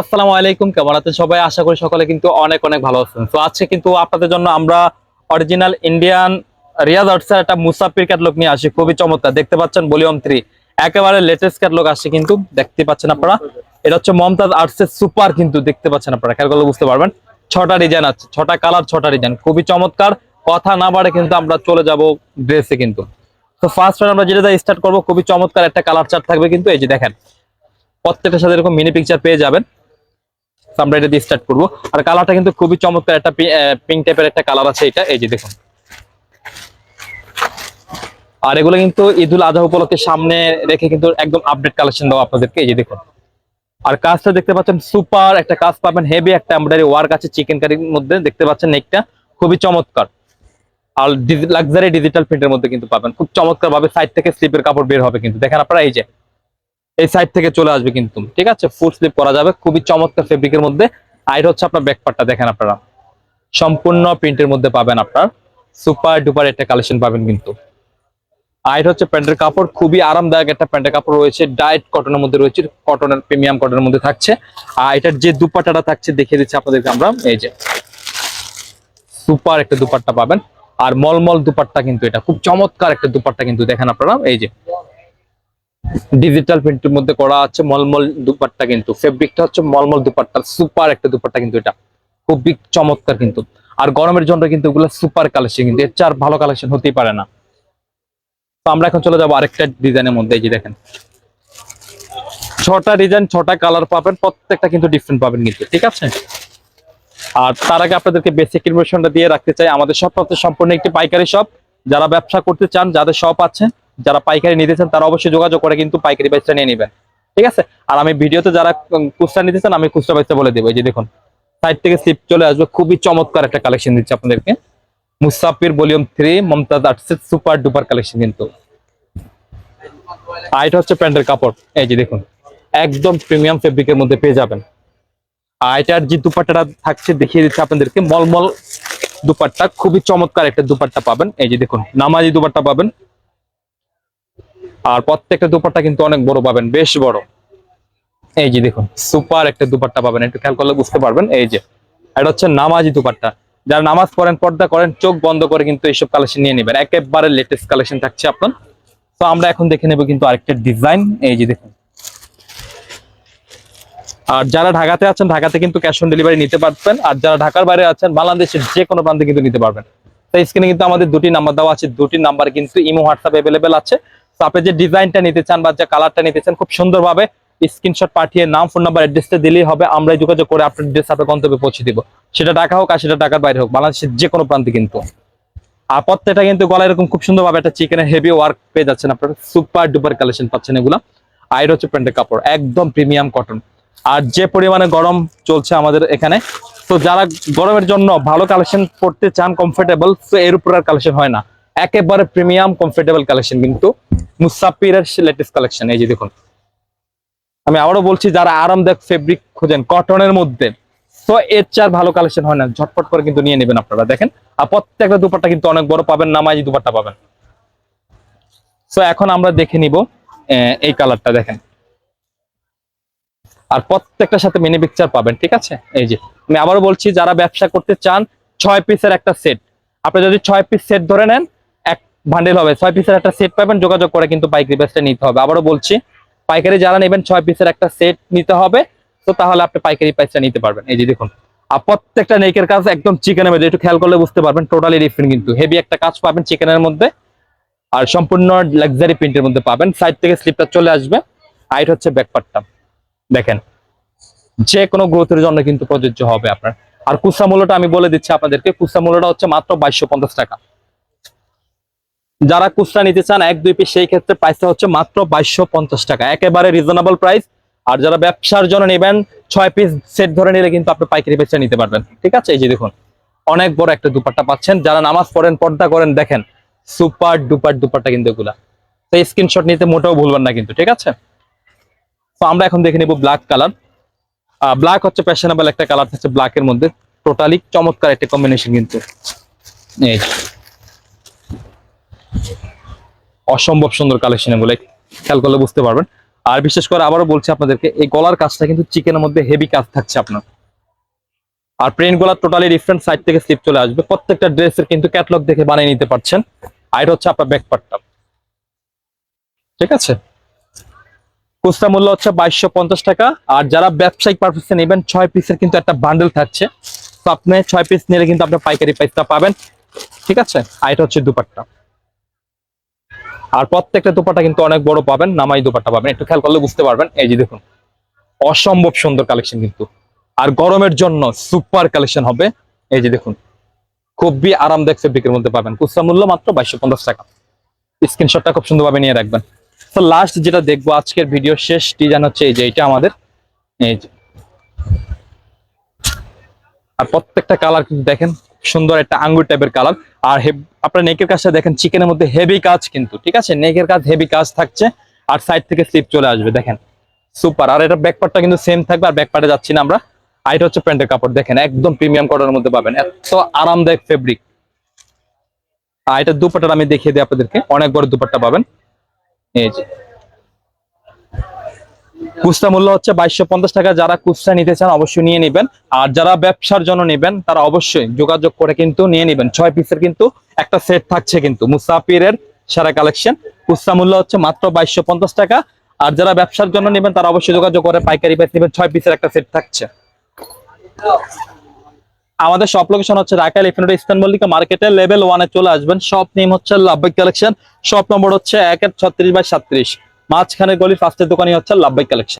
আসসালামু আলাইকুম, কেমন আছেন সবাই? আশা করি সকলে কিন্তু অনেক অনেক ভালো আছেন। তো আজকে কিন্তু আপনাদের জন্য আমরা অরিজিনাল ইন্ডিয়ান রিয়াজ আর্টসের একটা মুসাফির ক্যাটলগ নিয়ে আসি। খুবই চমৎকার। দেখতে পাচ্ছেন ভলিউম থ্রি একেবারে লেটেস্ট ক্যাটলগ আসছে কিন্তু। দেখতে পাচ্ছেন আপনারা? এটা হচ্ছে মমতাজ আর্টসের সুপার কিন্তু দেখতে পাচ্ছেন আপনারা। খেয়াল করলে বুঝতে পারবেন। ছটা ডিজাইন আছে, ছটা কালার ছটা ডিজাইন খুবই চমৎকার। কথা না বাড়ে কিন্তু আমরা চলে যাব ড্রেসে কিন্তু। তো ফার্স্ট আমরা যেটা স্টার্ট করব, খুবই চমৎকার একটা কালার চার্ট থাকবে কিন্তু। এই যে দেখেন প্রত্যেকটার সাথে এরকম মিনি পিকচার পেয়ে যাবেন। তো আমরা এটা দিয়ে স্টার্ট করব। আর কালারটা কিন্তু খুবই চমৎকার একটা পিঙ্ক টাইপের একটা কালার আছে এটা। এই যে দেখুন। আর এগুলো কিন্তু ঈদুল আজহা উপলক্ষে সামনে রেখে কিন্তু একদম আপডেট কালেকশন দেওয়া আপনাদেরকে। এই যে দেখুন। আর কাজটা দেখতে পাচ্ছেন সুপার একটা কাজ পাবেন। হেভি একটা এমব্রয়ডারি ওয়ার্ক আছে চিকেন কারির মধ্যে। দেখতে পাচ্ছেন নেকটা খুবই চমৎকার। আর লাক্সারি ডিজিটাল প্রিন্টের মধ্যে কিন্তু পাবেন। খুব চমৎকার ভাবে সাইড থেকে স্লিপের কাপড় বের হবে কিন্তু। দেখেন আপনারা এই যে এই সাইড থেকে চলে আসবে কিন্তু, ঠিক আছে? ফুল স্লিপ করা যাবে, খুবই চমৎকার ফেব্রিকের মধ্যে। আর হচ্ছে আপনার ব্যাকপার্টটা দেখেন আপনারা। সম্পূর্ণ প্রিন্টের মধ্যে পাবেন আপনার। সুপার ডুপার একটা কালেকশন পাবেন কিন্তু। আর হচ্ছে প্যান্টের কাপড়, খুবই আরামদায়ক একটা প্যান্টের কাপড় রয়েছে। ডায়েট কটনের মধ্যে রয়েছে কটনের প্রিমিয়াম কটনের মধ্যে থাকছে। আর এটার যে দুপাট্টাটা থাকছে, দেখিয়ে দিচ্ছি আপনাদেরকে আমরা। এই যে সুপার একটা দুপাট্টা পাবেন। আর মলমল দুপাট্টা কিন্তু এটা। খুব চমৎকার একটা দুপাট্টা কিন্তু, দেখেন আপনারা। এই যে ডিজিটাল প্রিন্টের মধ্যে করা আছে মলমল দুপাট্টা কিন্তু। ফেব্রিকটা হচ্ছে মলমল দুপাট্টা সুপার একটা দুপাট্টা কিন্তু এটা। খুবই চমৎকার কিন্তু। আর গরমের জন্য কিন্তু এগুলো সুপার কালেকশন কিন্তু। এর চার ভালো কালেকশন হতেই পারে না। তো আমরা এখন চলে যাব আরেকটা ডিজাইনের মধ্যে, এই যে দেখেন। ছটা ডিজাইন ছটা কালার পাবেন, প্রত্যেকটা কিন্তু ডিফারেন্ট পাবেন কিন্তু, ঠিক আছে? আর তার আগে আপনাদেরকে বেসিক ইনফরমেশনটা দিয়ে রাখতে চাই। আমাদের সব সম্পূর্ণ একটি পাইকারি শপ যারা ব্যবসা করতে চান, যাদের শপ আছে যারা পাইকারি নিতে চান, তারা অবশ্যই যোগাযোগ করে কিন্তু পাইকারি প্রাইসটা নিয়ে নেবেন ঠিক আছে? আর আমি ভিডিওতে যারা খুচরা নিতে চান, আমি খুচরা প্রাইসটা বলে দেবো। এই যে দেখুন সাইড থেকে স্লিপ চলে আসবে। খুবই চমৎকার একটা কালেকশন দিচ্ছে আপনাদেরকে। মুসাফির ভলিউম থ্রি, মমতাজ আর্টসের সুপার ডুপার কালেকশন কিন্তু। আর এটা হচ্ছে প্যান্টের কাপড়। এই যে দেখুন, একদম প্রিমিয়াম ফেব্রিকের মধ্যে পেয়ে যাবেন। আর এটার যে দুপাট্টাটা থাকছে, দেখিয়ে দিচ্ছে আপনাদেরকে। মলমল দুপাট্টা, খুবই চমৎকার একটা দুপাট্টা পাবেন। এই যে দেখুন, নামাজি দুপাট্টা পাবেন। আর প্রত্যেকটা দুপাট্টা কিন্তু অনেক বড় পাবেন, বেশ বড়। এই যে দেখুন, সুপার একটা দুপাট্টা পাবেন, একটু খেয়াল করলে বুঝতে পারবেন। এই যে, এটা হচ্ছে নামাজি দুপাট্টা। যারা নামাজ পড়েন, পর্দা করেন, চোখ বন্ধ করে কিন্তু এইসব কালেকশন নিয়ে নেবেন। একেবারে লেটেস্ট কালেকশন থাকছে আপনার। তো আমরা এখন দেখে নেব কিন্তু আরেকটা ডিজাইন এই যে দেখুন। আর যারা ঢাকাতে আছেন, ঢাকাতে কিন্তু ক্যাশ অন ডেলিভারি নিতে পারবেন। আর যারা ঢাকার বাইরে আছেন, বাংলাদেশের যে কোনো প্রান্তে কিন্তু নিতে পারবেন। তো স্ক্রিনে কিন্তু আমাদের দুটি নাম্বার দেওয়া আছে। দুটি নাম্বার কিন্তু ইমো হোয়াটসঅ্যাপ অ্যাভেলেবেল আছে। আপনি যে ডিজাইনটা নিতে চান বা যে কালারটা নিতে চান, খুব সুন্দরভাবে স্ক্রিনশট পাঠিয়ে নাম ফোন নাম্বার অ্যাড্রেসটা দিলেই হবে। আমরাই যোগাযোগ করে আপনার ড্রেস আপনার গন্তব্যে পৌঁছে দিব। সেটা ঢাকা হোক আর সেটা ঢাকার বাইরে হোক, বাংলাদেশের যে কোনো প্রান্তে কিন্তু। আর প্রত্যেকটা কিন্তু গলায় এরকম খুব সুন্দরভাবে একটা চিকেনের হেভি ওয়ার্ক পেয়ে যাচ্ছেন আপনারা। সুপার ডুপার কালেকশন পাচ্ছেন এগুলা। আর হচ্ছে প্যান্টের কাপড়, একদম প্রিমিয়াম কটন আর যে পরিমাণে গরম চলছে আমাদের এখানে, তো যারা গরমের জন্য ভালো কালেকশন পড়তে চান কমফোর্টেবল তো এর উপর আর কালেকশন হয় না। একেবারে প্রিমিয়াম কমফোর্টেবল কালেকশন কিন্তু। মুসাফিরের লেটেস্ট কালেকশন এই যে দেখুন। আমি আবারও বলছি, যারা আরামদায়ক ফেব্রিক খোঁজেন কটনের মধ্যে তো এর চার ভালো কালেকশন হয় না। ঝটপট করে কিন্তু নিয়ে নেবেন আপনারা, দেখেন। আর প্রত্যেকটা দুপাট্টা কিন্তু অনেক বড় পাবেন, নামাজি দুপাট্টা পাবেন। তো এখন আমরা দেখে নিব এই কালারটা দেখেন। আর প্রত্যেকটার সাথে মিনি পিকচার পাবেন, ঠিক আছে? এই যে, আমি আবারও বলছি, যারা ব্যবসা করতে চান, ছয় পিসের একটা সেট আপনি যদি ছয় পিস সেট ধরে নেন ভান্ডেল হবে। ছয় পিসের একটা সেট পাবেন, যোগাযোগ করে কিন্তু পাইকারি প্রাইসটা নিতে হবে। আবারও বলছি, পাইকারি যারা নেবেন, ছয় পিসের একটা সেট নিতে হবে। তো তাহলে আপনি পাইকারি প্রাইসটা নিতে পারবেন। এই যে দেখুন, আর প্রত্যেকটা নেকের কাজ একদম চিকেনের মধ্যে, একটু খেয়াল করলে বুঝতে পারবেন টোটালি ডিফারেন্ট কিন্তু। হেভি একটা কাজ পাবেন চিকেনের মধ্যে। আর সম্পূর্ণ লাক্সারি প্রিন্টের মধ্যে পাবেন। সাইড থেকে স্লিপটা চলে আসবে। আইট হচ্ছে ব্যাকপার্টটা দেখেন, যে কোনো গ্রোথের জন্য কিন্তু প্রযোজ্য হবে আপনার। আর কুসা মূল্যটা আমি বলে দিচ্ছি আপনাদেরকে। কুসা মূল্যটা হচ্ছে মাত্র বাইশশো টাকা। যারা কুচরা নিতে চান, এক, দুই পিস সেই ক্ষেত্রে প্রাইসটা হচ্ছে মাত্র বাইশশো পঞ্চাশ টাকা। একেবারে রিজনেবল প্রাইস আর যারা ব্যবসার জন্য নেবেন, ছয় পিস সেট ধরে নিলে কিন্তু আপনি পাইকারি প্রাইসটা নিতে পারবেন। ঠিক আছে? এই যে দেখুন, অনেক বড় একটা দুপাট্টা পাচ্ছেন। যারা নামাজ পড়েন, পর্দা করেন, দেখেন, সুপার ডুপার দুপাট্টা কিন্তু এগুলা। তো স্ক্রিনশট নিতে মোটেও ভুলবেন না কিন্তু, ঠিক আছে? তো আমরা এখন দেখে নিব ব্ল্যাক কালার ব্ল্যাক হচ্ছে ফ্যাশনেবল একটা কালার থাকছে ব্ল্যাকের মধ্যে। টোটালি চমৎকার একটা কম্বিনেশন কিন্তু। এই যে। অসম্ভব সুন্দর কালেকশন এগুলো খেয়াল করলে বুঝতে পারবেন। আর বিশেষ করে আবারও বলছি আপনাদেরকে, এই গলার কাজটা কিন্তু চিকেনের মধ্যে হেভি কাজ থাকছে আপনার। আর প্রিন্টগুলা টোটালি ডিফারেন্ট সাইড থেকে স্লিপ চলে আসবে। প্রত্যেকটা ড্রেসের কিন্তু ক্যাটলগ দেখে বানিয়ে নিতে পারছেন। আর এটা হচ্ছে আপনার ব্যাক পার্টটা ঠিক আছে? খুচরা মূল্য হচ্ছে বাইশশো পঞ্চাশ টাকা। আর যারা ব্যবসায়িক পারপাসে নেবেন, ছয় পিসের কিন্তু একটা বান্ডেল থাকছে। তো আপনি ছয় পিস নিলে কিন্তু আপনি পাইকারি প্রাইসটা পাবেন। ঠিক আছে? আর এটা হচ্ছে দুপাট্টা। আর প্রত্যেকটা দুপাট্টা কিন্তু অনেক বড় পাবেন, নামাই দুপাট্টা পাবেন। একটু খেয়াল করলে বুঝতে পারবেন। এই যে দেখুন, অসম্ভব সুন্দর কালেকশন কিন্তু। আর গরমের জন্য সুপার কালেকশন হবে। এই যে দেখুন, খুবই আরামদায়ক ফেব্রিকের মধ্যে পাবেন। খুচরা মূল্য মাত্র বাইশশো পঞ্চাশ টাকা। স্ক্রিনশটটা খুব সুন্দরভাবে নিয়ে রাখবেন। তো লাস্ট যেটা দেখব আজকের ভিডিও শেষ ডিজাইন হচ্ছে এই যে এটা আমাদের। এই যে। আর প্রত্যেকটা কালার কিন্তু দেখেন সুন্দর একটা আঙ্গুর টাইপের কালার। আর আপনার নেকের কাজটা দেখেন, চিকেনের মধ্যে হেভি কাজ কিন্তু, ঠিক আছে? নেকের কাজ হেভি কাজ থাকছে, আর সাইড থেকে স্লিপ চলে আসবে, দেখেন। সুপার আর এটা ব্যাকপার্টটা কিন্তু সেম থাকবে, আর ব্যাকপার্টে যাচ্ছি না আমরা। আর এটা হচ্ছে প্যান্টের কাপড়, দেখেন, একদম প্রিমিয়াম কটনের মধ্যে পাবেন। এত আরামদায়ক ফেব্রিক আর এটা দুপাট্টা আমি দেখিয়ে দিই আপনাদেরকে, অনেক বড় দুপাট্টা পাবেন। এই যে। খুচরা মূল্য হচ্ছে বাইশশো পঞ্চাশ টাকা। যারা খুচরা নিতে চান অবশ্যই নিয়ে নেবেন। আর যারা ব্যবসার জন্য নেবেন, তারা অবশ্যই যোগাযোগ করে কিন্তু নিয়ে নেবেন। ছয় পিসের কিন্তু একটা সেট থাকছে কিন্তু, মুসাফিরের সারা কালেকশন খুচরা মূল্য হচ্ছে মাত্র বাইশশো পঞ্চাশ টাকা। আর যারা ব্যবসার জন্য নেবেন, তারা অবশ্যই যোগাযোগ করে পাইকারি প্রাইস নেবেন। ছয় পিসের একটা সেট থাকছে। আমাদের সব লোকেশন হচ্ছে ঢাকা লিফিনেট ইস্টার্ন মল্লিকা মার্কেটের লেভেল ওয়ানে চলে আসবেন। শপ নেম হচ্ছে লাভবাই কালেকশন শপ নম্বর হচ্ছে এক এক ছত্রিশ বাই সাত্রিশ। মাঝখানে গলি ফার্স্টের দোকানই হচ্ছে লাভবাই কালেকশন।